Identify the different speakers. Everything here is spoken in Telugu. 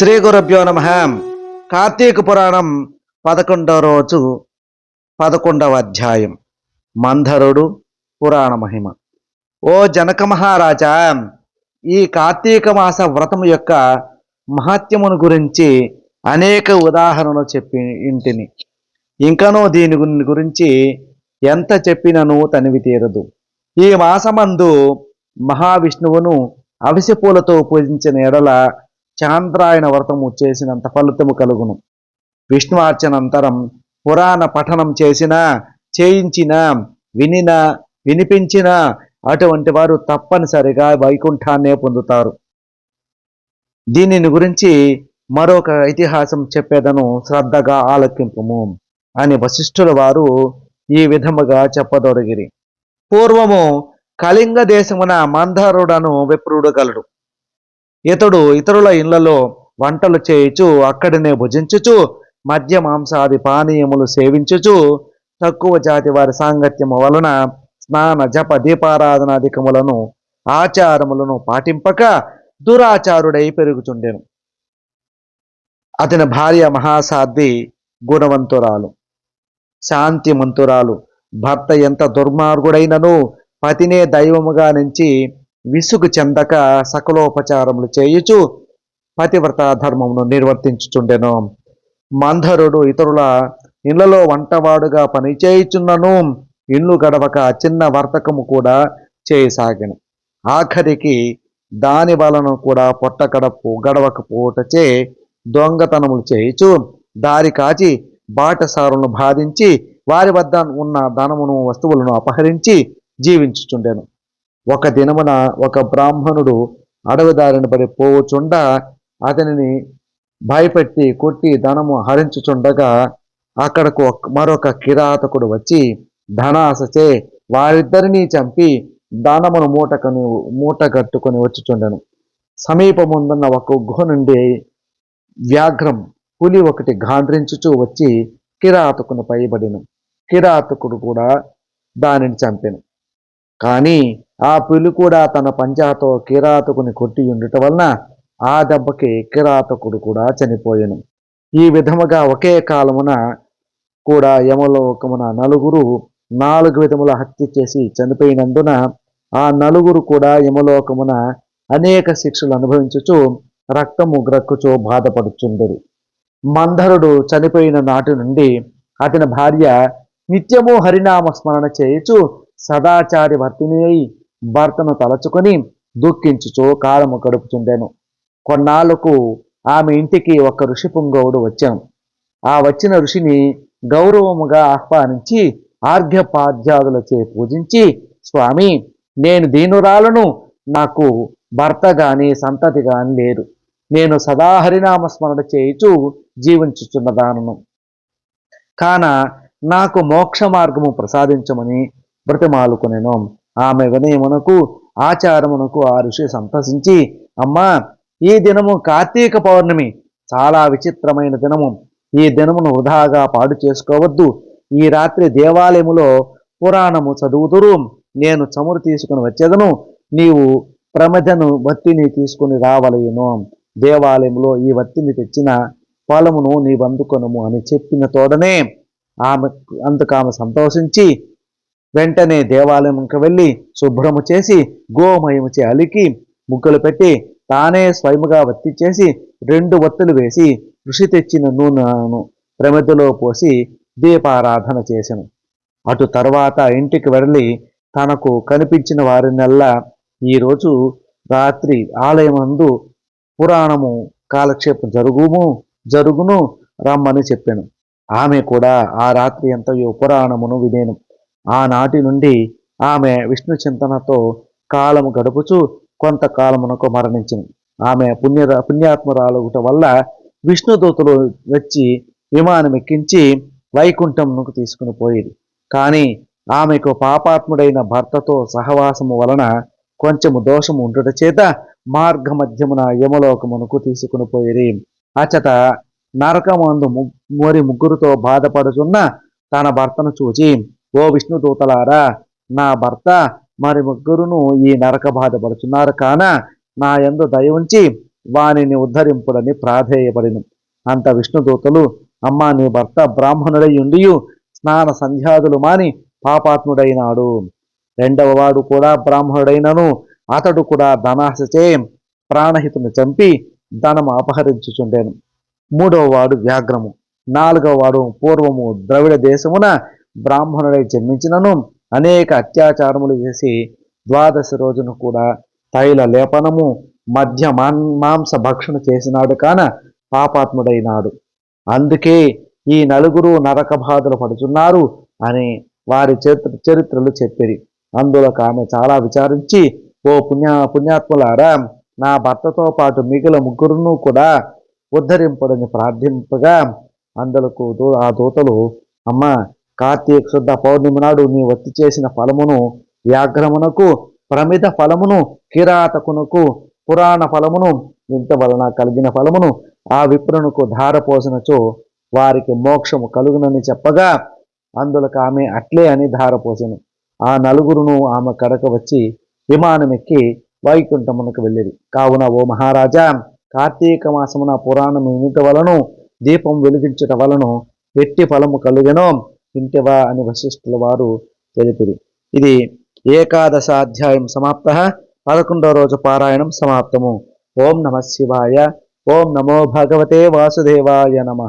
Speaker 1: శ్రీ గురుభ్యో నమ. కార్తీక పురాణం పదకొండవ రోజు పదకొండవ అధ్యాయం. మంధరుడు పురాణ మహిమ. ఓ జనక మహారాజా ఈ కార్తీక మాస వ్రతము యొక్క మహత్యమును గురించి అనేక ఉదాహరణలు చెప్పి ఇంటిని. ఇంకనూ దీని గురించి ఎంత చెప్పినను తనివి తీరదు. ఈ మాసమందు మహావిష్ణువును అవిసె పూలతో పూజించిన ఎడల చాంద్రాయణ వ్రతము చేసినంత ఫలితము కలుగును. విష్ణువార్చనంతరం పురాణ పఠనం చేసిన చేయించిన వినిన వినిపించిన అటువంటి వారు తప్పనిసరిగా వైకుంఠాన్నే పొందుతారు. దీనిని గురించి మరొక ఇతిహాసం చెప్పేదను శ్రద్ధగా ఆలకింపుము అని వశిష్ఠుల వారు ఈ విధముగా చెప్పదొరిగిరి. పూర్వము కళింగ దేశమున మందారుడను విప్రుడు గలడు. ఇతడు ఇతరుల ఇళ్ళలో వంటలు చేయుచు అక్కడనే భుజించుచు మద్య మాంసాది పానీయములు సేవించుచు తక్కువ జాతి వారి సాంగత్యము వలన స్నాన జప దీపారాధనాధికములను ఆచారములను పాటింపక దురాచారుడై పెరుగుచుండెను. అతని భార్య మహాసాధ్వి గుణవంతురాలు శాంతిమంతురాలు భర్త ఎంత దుర్మార్గుడైనను పతినే దైవముగా నుంచి విసుగు చెందక సకలోపచారములు చేయుచు పతివ్రత ధర్మమును నిర్వర్తించుచుండెను. మంధరుడు ఇతరుల ఇళ్ళలో వంటవాడుగా పని చేయుచున్నను ఇల్లు గడవక చిన్న వర్తకము కూడా చేయసాగను. ఆఖరికి దాని వలన కూడా పొట్ట గడపు గడవకపోవటచే దొంగతనములు చేయుచు దారి కాచి బాటసారులను బాధించి వారి వద్ద ఉన్న ధనమును వస్తువులను అపహరించి జీవించుచుండెను. ఒక దినమున ఒక బ్రాహ్మణుడు అడవిదారిని పడి పోవుచుండ అతనిని భయపెట్టి కొట్టి ధనము హరించుచుండగా అక్కడకు మరొక కిరాతకుడు వచ్చి ధనాసచే వారిద్దరినీ చంపి ధనమును మూటకని మూట కట్టుకొని వచ్చుచుండెను. సమీపముందున్న ఒక గుహ నుండి వ్యాఘ్రం పులి ఒకటి గాండ్రించుచూ వచ్చి కిరాతకుని పైబడిను. కిరాతకుడు కూడా దానిని చంపెను. కానీ ఆ పులి కూడా తన పంజాతో కిరాతకుని కొట్టి ఉండుట వలన ఆ దెబ్బకి కిరాతకుడు కూడా చనిపోయాను. ఈ విధముగా ఒకే కాలమున కూడా యమలోకమున నలుగురు నాలుగు విధముల హత్య చేసి చనిపోయినందున ఆ నలుగురు కూడా యమలోకమున అనేక శిక్షలు అనుభవించుచు రక్తము గ్రక్కుచు బాధపడుచుండరు. మందరుడు చనిపోయిన నాటి నుండి అతని భార్య నిత్యము హరినామ స్మరణ చేయుచు సదాచారి వర్తిని అయి భర్తను తలచుకొని దుఃఖించుచో కాలము గడుపుచుండెను. కొన్నాళ్ళకు ఆమె ఇంటికి ఒక ఋషి పుంగవుడు వచ్చాను. ఆ వచ్చిన ఋషిని గౌరవముగా ఆహ్వానించి ఆర్ఘ్యపాద్యాదులచే పూజించి స్వామి నేను దీనురాలను నాకు భర్త గాని సంతతి గాని లేరు. నేను సదా హరినామ స్మరణ చేయుచు జీవించుచున్నదానను కాన నాకు మోక్ష మార్గము ప్రసాదించమని బ్రతిమాలుకొనెను. ఆమె వినయమునకు ఆచారమునకు ఆ ఋషి సంతసించి అమ్మా ఈ దినము కార్తీక పౌర్ణమి. చాలా విచిత్రమైన దినము. ఈ దినమును వృధాగా పాడు చేసుకోవద్దు. ఈ రాత్రి దేవాలయములో పురాణము చదువుతురు. నేను చమురు తీసుకుని వచ్చేదను. నీవు ప్రమదను వత్తిని తీసుకుని రావలేను. దేవాలయంలో ఈ వత్తిని తెచ్చిన ఫలమును నీవందుకొనము అని చెప్పిన తోడనే ఆమె అందుకు ఆమె సంతోషించి వెంటనే దేవాలయంకి వెళ్ళి శుభ్రము చేసి గోమయముచే అలికి ముగ్గులు పెట్టి తానే స్వయముగా వత్తి చేసి రెండు వత్తులు వేసి ఋషి తెచ్చిన నూనెను ప్రమిదలో పోసి దీపారాధన చేసెను. అటు తర్వాత ఇంటికి వెళ్ళి తనకు కనిపించిన వారినల్లా ఈరోజు రాత్రి ఆలయమందు పురాణము కాలక్షేపం జరుగుము జరుగును రమ్మని చెప్పాను. ఆమె కూడా ఆ రాత్రి అంతయో పురాణమును వినేను. ఆనాటి నుండి ఆమె విష్ణు చింతనతో కాలము గడుపుచు కొంతకాలమునకు మరణించింది. ఆమె పుణ్య పుణ్యాత్మరాలుగుట వల్ల విష్ణుదూతులు వచ్చి విమానం ఎక్కించి వైకుంఠమునకు తీసుకుని పోయేది. కానీ ఆమెకు పాపాత్ముడైన భర్తతో సహవాసము వలన కొంచెము దోషము ఉండుట చేత మార్గ మధ్యమున యమలోకమునకు తీసుకుని పోయిరి అచట నరకమందు ము- మరి ముగ్గురుతో బాధపడుచున్న తన భర్తను చూచి ఓ విష్ణుదూతలారా నా భర్త మరి ముగ్గురును ఈ నరక బాధపడుచున్నారు కాన నా యందు దయ ఉంచి వానిని ఉద్ధరింపుడని ప్రాధేయపడిను. అంత విష్ణుదూతలు అమ్మా నీ భర్త బ్రాహ్మణుడై ఉండియు స్నాన సంధ్యాదులు మాని పాపాత్ముడైనాడు. రెండవ వాడు కూడా బ్రాహ్మణుడైనను అతడు కూడా ధనాశచే ప్రాణహితుని చంపి ధనము అపహరించుచుండెను. మూడవ వాడు వ్యాఘ్రము నాలుగవ వాడు పూర్వము ద్రవిడ దేశమున బ్రాహ్మణుడై జన్మించినను. అనేక అత్యాచారములు చేసి ద్వాదశి రోజున కూడా తైల లేపనము మధ్య మాంస భక్షణ చేసినాడు కాన పాపాత్ముడైనాడు. అందుకే ఈ నలుగురు నరక బాధలు పడుతున్నారు అని వారి చరిత్ర చరిత్రలు చెప్పిరి. అందులో ఆమె చాలా విచారించి ఓ పుణ్య పుణ్యాత్ములారా నా భర్తతో పాటు మిగిలిన ముగ్గురును కూడా ఉద్ధరింపడని ప్రార్థింపగా అందులకు దూ- ఆ దూతలు అమ్మ కార్తీక శుద్ధ పౌర్ణిమ నాడు నీ వత్తి చేసిన ఫలమును వ్యాఘ్రమునకు ప్రమిద ఫలమును కిరాతకునకు పురాణ ఫలమును ఇంత వలన కలిగిన ఫలమును ఆ విప్రునకు ధారపోసినచో వారికి మోక్షము కలుగునని చెప్పగా అందులకు ఆమె అట్లే అని ధారపోసెను. ఆ నలుగురును ఆమె కడక వచ్చి విమానమెక్కి వైకుంఠమునకు వెళ్ళేది కావున ఓ మహారాజా కార్తీక మాసమున పురాణం వినుట వలను దీపం వెలిగించుట వలను ఎట్టి ఫలము కలుగెనో ఇంటివా అని వశిష్ఠుల వారు తెలిపిరి. ఇది ఏకాదశ అధ్యాయం సమాప్త. పదకొండో రోజు పారాయణం సమాప్తము. ఓం నమ శివాయ. ఓం నమో భగవతే వాసుదేవాయ నమ.